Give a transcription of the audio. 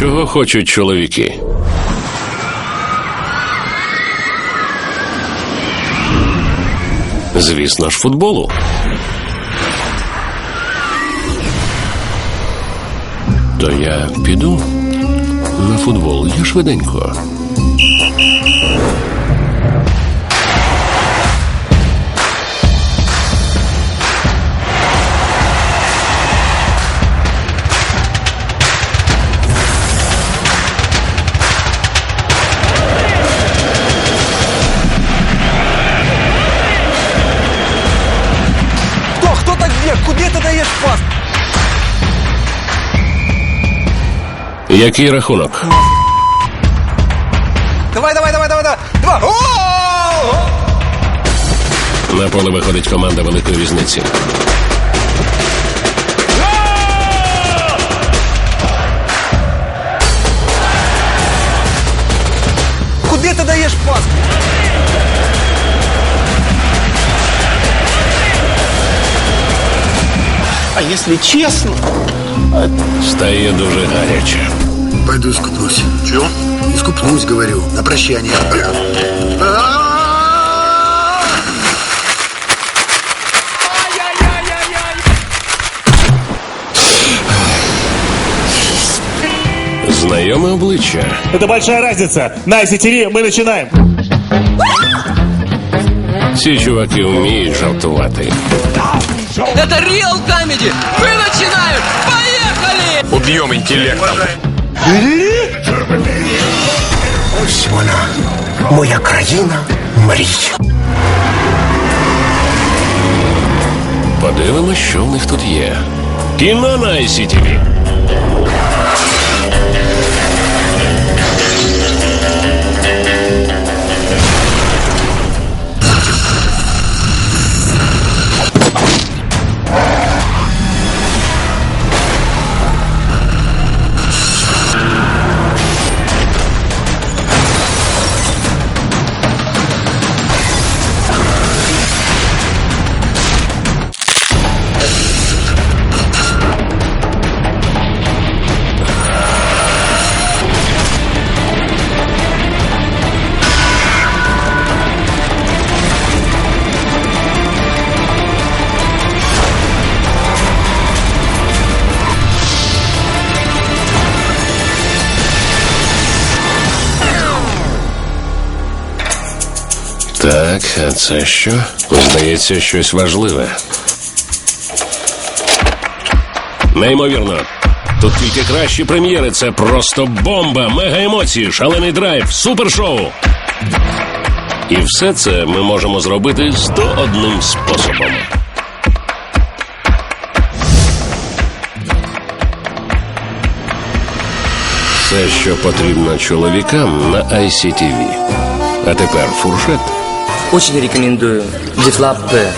Чого хочуть чоловіки? Звісно ж, футболу. То я піду на футбол. Я швиденько. Пас? Який рахунок? Давай, давай, давай, давай, давай. Два. О! На поле виходить команда великої різниці. Куди ти даєш пас? А если честно, Стає дуже гаряче. Пойду искупнусь. Чего? Искупнусь, говорю, на прощание. Знайоме обличчя. Это большая разница. На ICTV мы начинаем. Ці чуваки вміють жартувати. Это Real Comedy! Мы начинаем! Поехали! Убьем интеллектом. Ось вона, моя країна мрій. Подивимось, що в них тут є. Кіно на ICTV. Так, а це що? Здається, щось важливе. Неймовірно. Тут тільки кращі прем'єри. Це просто бомба, мега емоції, шалений драйв, супершоу. І все це ми можемо зробити 101 способом. Все, що потрібно чоловікам на ICTV. А тепер фуршет. Очень рекомендую. Дефлап П.